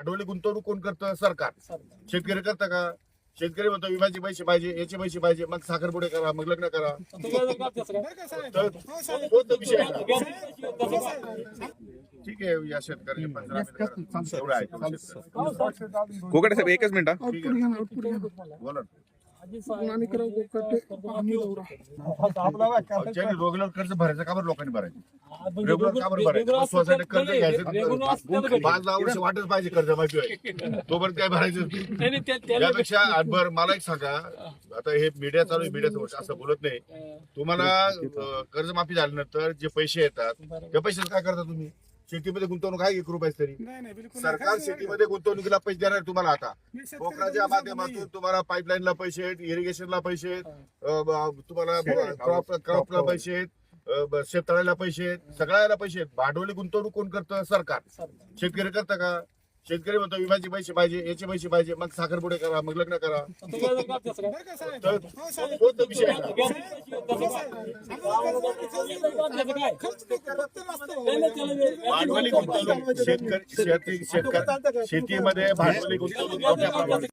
भांडवली गुंतवणूक कोण करतं सरकार शेतकरी करतं का शेतकरी म्हणतो विम्याचे पैसे पाहिजे याचे पैसे पाहिजे मग साखरपुडे करा मग लग्न करा तर विषय आहे. ठीक आहे या शेतकऱ्याचे. एवढं आहे. कोकडे साहेब एकच मिनिट हा. ठीक आहे. बोला ना. ज्यांनी रेग्युलर कर्ज भरायचं का बरं लोकांनी भरायचं? रेग्युलर का बरं भरायचं? सोसायटी कर्ज घ्यायचं पाच दहा वर्ष वाटच पाहिजे कर्ज माहिती तोपर्यंत काय भरायचं? त्यापेक्षा बर मला एक सांगा. आता हे मीडिया चालू आहे मीडिया समोर असं बोलत नाही. तुम्हाला कर्जमाफी झाल्यानंतर जे पैसे येतात त्या पैशाचं काय करता तुम्ही? शेतीमध्ये गुंतवणूक आहे एक रुपये तरी. सरकार शेतीमध्ये गुंतवणुकीला पैसे देणार तुम्हाला आता. कोकणाच्या माध्यमातून तुम्हाला पाईपलाईनला पैसे आहेत इरिगेशनला पैसे आहेत अं, ब- तुम्हाला क्रॉप क्रॉपला पैसे आहेत अं, ब- शेततळ्याला पैसे आहेत सगळ्याला पैसे आहेत. भांडवली गुंतवणूक कोण करतं? सरकार. शेतकरी करतं का? शेतकरी म्हणतो विम्याचे पैसे पाहिजे याचे पैसे पाहिजे मग साखरपुडे करा मग लग्न करा तर तो विषय आहे ना. भांडवली गुंतवणूक शेतकरी शेती शेतकरी शेतीमध्ये भांडवली गुंतवणूक मोठ्या प्रमाणात